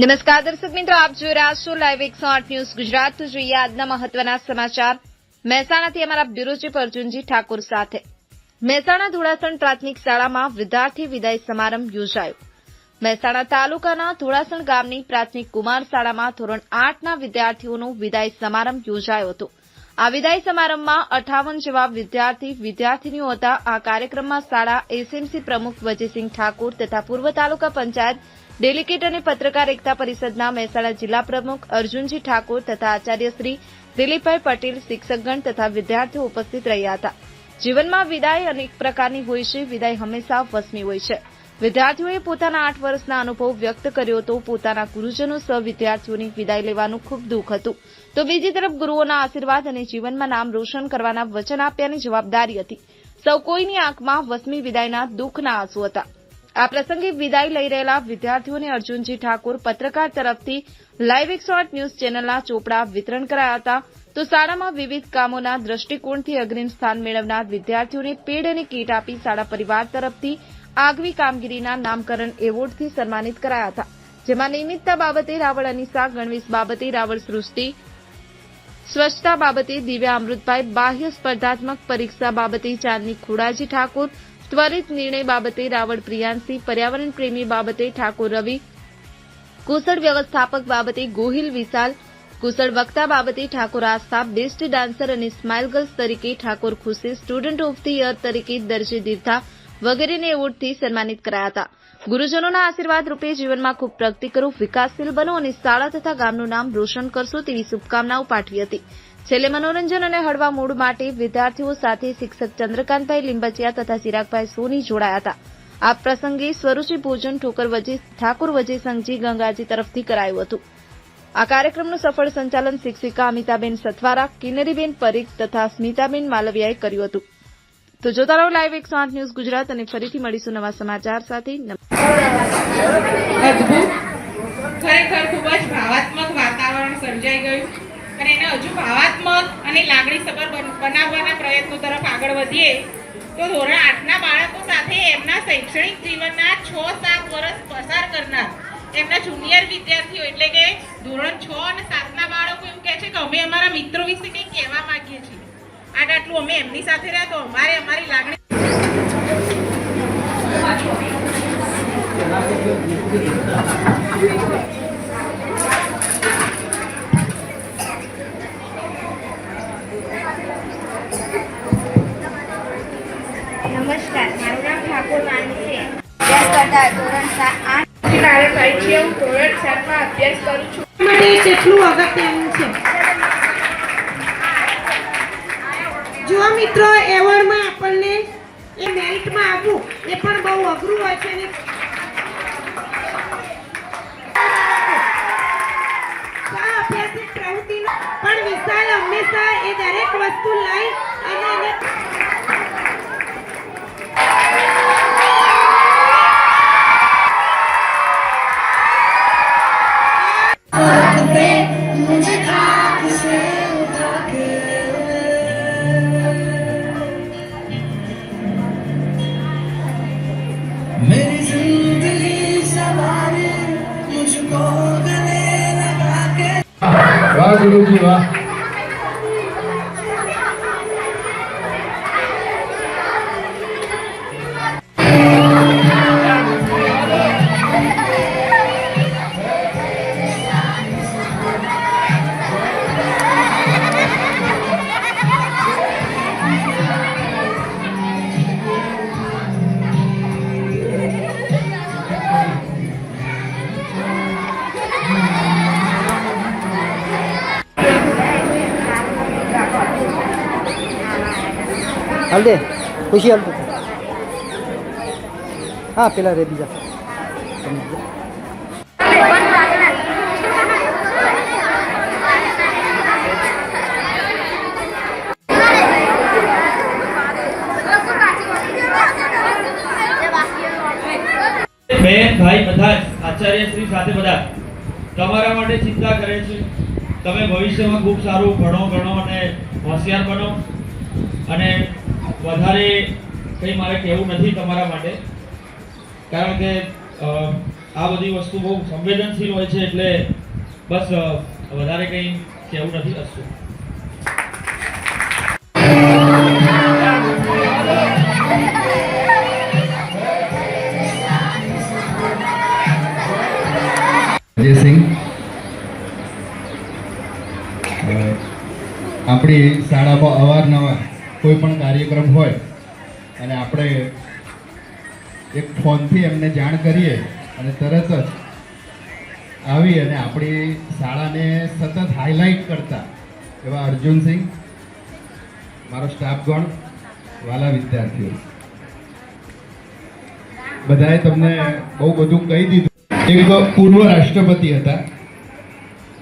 નમસ્કાર, દર્શક મિત્રો, આપ જોઈ રહ્યા છો લાઈવ એકસો આઠ ન્યૂઝ ગુજરાત. જોઈએ આજના મહત્વના સમાચાર. મહેસાણાથી અમારા બ્યુરો અર્જુનજી ઠાકુર સાથે. મહેસાણા ધોળાસણ પ્રાથમિક શાળામાં વિદ્યાર્થી વિદાય સમારંભ યોજાયો. મહેસાણા તાલુકાના ધોળાસણ ગામની પ્રાથમિક કુમાર શાળામાં ધોરણ આઠના વિદ્યાર્થીઓનો વિદાય સમારંભ યોજાયો હતો. આ વિદાય સમારંભમાં અઠાવન જેવા વિદ્યાર્થી વિદ્યાર્થીનીઓ હતા. આ કાર્યક્રમમાં શાળા એસએમસી પ્રમુખ વજયસિંહ ઠાકુર તથા પૂર્વ તાલુકા પંચાયત ડેલિગેટ અને પત્રકાર એકતા પરિષદના મહેસાણા જિલ્લા પ્રમુખ અર્જુનજી ઠાકોર તથા આચાર્ય શ્રી દિલીપભાઈ પટેલ, શિક્ષકગણ તથા વિદ્યાર્થીઓ ઉપસ્થિત રહ્યા હતા. જીવનમાં વિદાય અનેક પ્રકારની હોય છે. વિદાય હંમેશા વસમી હોય છે. વિદ્યાર્થીઓએ પોતાના આઠ વર્ષના અનુભવ વ્યક્ત કર્યો હતો પોતાના ગુરુજનો સહ વિદ્યાર્થીઓની વિદાય લેવાનું ખૂબ દુઃખ હતું. તો બીજી તરફ ગુરુઓના આશીર્વાદ અને જીવનમાં નામ રોશન કરવાના વચન આપ્યાની જવાબદારી હતી. સૌ કોઈની આંખમાં વસમી વિદાયના દુઃખના આંસુ હતા. આ પ્રસંગે વિદાય લઈ રહેલા વિદ્યાર્થીઓને અર્જુનજી ઠાકોર પત્રકાર તરફથી લાઈવ એકસો આઠ ન્યૂઝ ચેનલના ચોપડા વિતરણ કરાયા હતા. તો શાળામાં વિવિધ કામોના દ્રષ્ટિકોણથી અગ્રીમ સ્થાન મેળવનાર વિદ્યાર્થીઓને પેડ અને કીટ આપી શાળા પરિવાર તરફથી આગવી કામગીરીના નામકરણ એવોર્ડથી સન્માનિત કરાયા હતા. જેમાં નિયમિતતા બાબતે રાવળ અનિસા ગણવેશ બાબતે રાવળ સૃષ્ટિ, સ્વચ્છતા બાબતે દિવ્યા અમૃતભાઈ, બાહ્ય સ્પર્ધાત્મક પરીક્ષા બાબતે ચાંદની ખોડાજી ઠાકોર ત્વરિત નિર્ણય બાબતે રાવળ પ્રિયાંશી, પર્યાવરણ પ્રેમી બાબતે ઠાકોર રવિ, કુશળ વ્યવસ્થાપક બાબતે ગોહિલ વિશાલ, કુશળ વક્તા બાબતે ઠાકોર આસ્થા, બેસ્ટ ડાન્સર અને સ્માઇલ ગર્લ્સ તરીકે ઠાકોર ખુશી, સ્ટુડન્ટ ઓફ ધી યર તરીકે દરજે દીર્થા વગેરેને એવોર્ડથી સન્માનિત કરાયા હતા. ગુરુજનોના આશીર્વાદ રૂપે જીવનમાં ખૂબ પ્રગતિ કરો, વિકાસશીલ બનો અને શાળા તથા ગામનું નામ રોશન કરશો તેવી શુભકામનાઓ પાઠવી હતી. છેલ્લે મનોરંજન અને હળવા મૂડ માટે વિદ્યાર્થીઓ સાથે શિક્ષક ચંદ્રકાંતભાઈ લીંબચિયા તથા ચિરાગભાઈ સોની જોડાયા હતા. આ પ્રસંગે સ્વરૂચિ ભોજન ઠોકર વજી ઠાકુર વજી સંઘજી ગંગાજી તરફથી કરાયું હતું. આ કાર્યક્રમનું સફળ સંચાલન શિક્ષિકા અમિતાબેન સથવારા, કિન્નરીબેન પરીખ તથા સ્મિતાબેન માલવિયાએ કર્યું હતું. તો જોતા રહો લાઈવ એકસો આઠ ન્યૂઝ ગુજરાત અને ફરીથી મળીશું નવા સમાચાર સાથે. ખરેખર ખૂબ જ ભાવાત્મક વાતાવરણ સર્જાઈ ગયું. અને એને હજુ ભાવાત્મક અને લાગણીસભર બન- બનાવવાના પ્રયત્નો તરફ આગળ વધીએ, તો ધોરણ આઠના બાળકો સાથે એમના શૈક્ષણિક જીવનના છ સાત વર્ષ પસાર કરનાર એમના જુનિયર વિદ્યાર્થીઓ એટલે કે ધોરણ છ અને સાતના બાળકો એવું કહે છે કે અમે અમારા મિત્રો વિશે કંઈક કહેવા માગીએ છીએ. આટ આટલું અમે એમની સાથે રહ્યા, તો અમારે અમારી લાગણી નમસ્કાર મારું નામ ઠાકોર વાણી છે અભ્યાસ કરતા ધોરણ સા- આઠ મારે થાય છે હું ધોરણ સાતમાં અભ્યાસ કરું છું. માટે કેટલું અગત્યનું છે? જો મિત્રો, એવોર્ડમાં આપણને એ મેરિટમાં આવવું એ પણ બહુ અઘરું હોય છે मुझको गले लगा के હાલ દે ખુશી હાલ હા, પેલા રે બીજા. બેન, ભાઈ બધા આચાર્ય શ્રી સાથે બધા. તમારા માટે ચિંતા કરે છે. તમે ભવિષ્યમાં ખૂબ સારું ભણો ગણો અને હોશિયાર બનો. અને વધારે કંઈ મારે કહેવું નથી તમારા માટે. કારણ કે આ બધી વસ્તુ બહુ સંવેદનશીલ હોય છે એટલે બસ વધારે કંઈ કહેવું નથી અસ્તુ. અજયસિંહ આપણી શાળામાં અવારનવાર કોઈ પણ કાર્યક્રમ હોય અને આપણે એક ફોનથી એમને જાણ કરીએ અને તરત જ આવી અને આપણી શાળાને સતત હાઇલાઇટ કરતા એવા અર્જુનસિંહ મારો સ્ટાફગણ વાલા વિદ્યાર્થીઓ. બધાએ તમને બહુ બધું કહી દીધું. એક પૂર્વ રાષ્ટ્રપતિ હતા.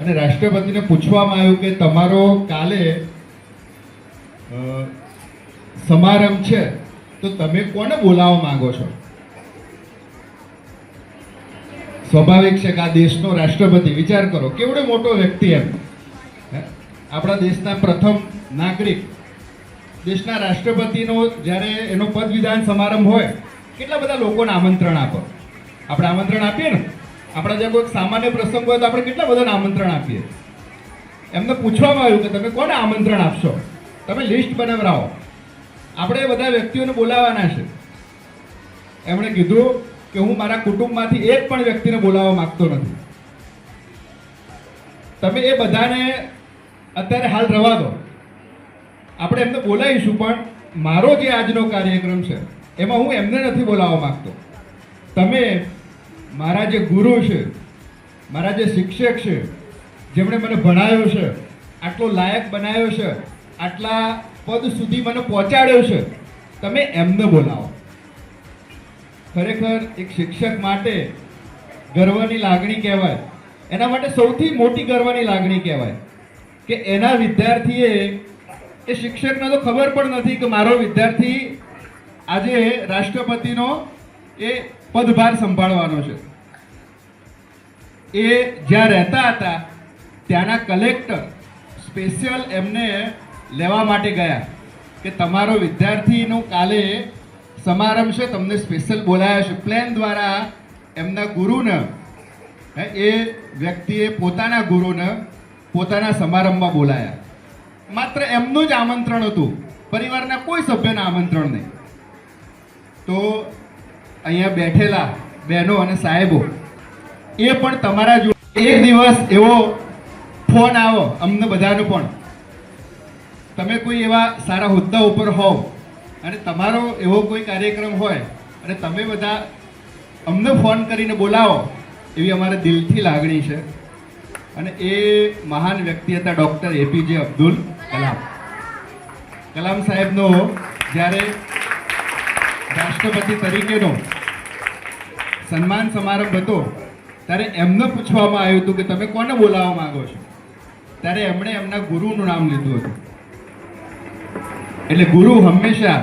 અને રાષ્ટ્રપતિને પૂછવામાં આવ્યું કે તમારો કાલે સમારંભ છે, તો તમે કોને બોલાવવા માંગો છો? સ્વાભાવિક છે કે આ દેશનો રાષ્ટ્રપતિ, વિચાર કરો, કેવડો મોટો વ્યક્તિ એમ? આપણા દેશના પ્રથમ નાગરિક. દેશના રાષ્ટ્રપતિનો જ્યારે એનો પદવિધાન સમારંભ હોય, કેટલા બધા લોકોને આમંત્રણ આપો? આપણે આમંત્રણ આપીએ ને? આપણા જ્યાં કોઈ સામાન્ય પ્રસંગ હોય તો આપણે કેટલા બધાને આમંત્રણ આપીએ? એમને પૂછવામાં આવ્યું કે તમે કોને આમંત્રણ આપશો? તમે લિસ્ટ બનાવરાવો. આપણે બધા વ્યક્તિઓને બોલાવવાના છે. એમણે કીધું કે હું મારા કુટુંબમાંથી એક પણ વ્યક્તિને બોલાવવા માંગતો નથી. તમે એ બધાને અત્યારે હાલ રવા દો. આપણે એમને બોલાવીશું, પણ મારો જે આજનો કાર્યક્રમ છે, એમાં હું એમને નથી બોલાવવા માંગતો. તમે મારા જે ગુરુ છે, મારા જે શિક્ષક છે, જેમણે મને ભણાવ્યો છે, આટલો લાયક બનાવ્યો છે, આટલા પદ સુધી મને પહોંચાડ્યો છે. તમે એમને બોલાવો. ખરેખર એક શિક્ષક માટે ગર્વની લાગણી કહેવાય. એના માટે સૌથી મોટી ગર્વની લાગણી કહેવાય કે એના વિદ્યાર્થીએ, એ શિક્ષકને તો ખબર પણ નથી કે મારો વિદ્યાર્થી આજે રાષ્ટ્રપતિનો એ પદભાર સંભાળવાનો છે. એ જ્યાં રહેતા હતા, ત્યાંના કલેક્ટર સ્પેશિયલ એમને લેવા માટે ગયા કે તમારો વિદ્યાર્થીનો કાલે સમારંભ છે, તમને સ્પેશિયલ બોલાયા છે. પ્લેન દ્વારા એમના ગુરુને એ વ્યક્તિએ પોતાના ગુરુને પોતાના સમારંભમાં બોલાયા. માત્ર એમનું જ આમંત્રણ હતું. પરિવારના કોઈ સભ્યના આમંત્રણ નહીં. તો અહીંયા બેઠેલા બહેનો અને સાહેબો, એ પણ તમારા જો એક દિવસ એવો ફોન આવો અમને બધાનો પણ. તમે કોઈ એવા સારા હોદ્દા ઉપર હોવ અને તમારો એવો કોઈ કાર્યક્રમ હોય અને તમે બધા અમને ફોન કરીને બોલાવો, એવી અમારે દિલથી લાગણી છે. અને એ મહાન વ્યક્તિ હતા ડૉક્ટર એપીજે અબ્દુલ કલામ. કલામ સાહેબનો જ્યારે રાષ્ટ્રપતિ તરીકેનો સન્માન સમારંભ હતો, ત્યારે એમને પૂછવામાં આવ્યું હતું કે તમે કોને બોલાવવા માંગો છો? ત્યારે એમણે એમના ગુરુનું નામ લીધું હતું. એટલે ગુરુ હંમેશા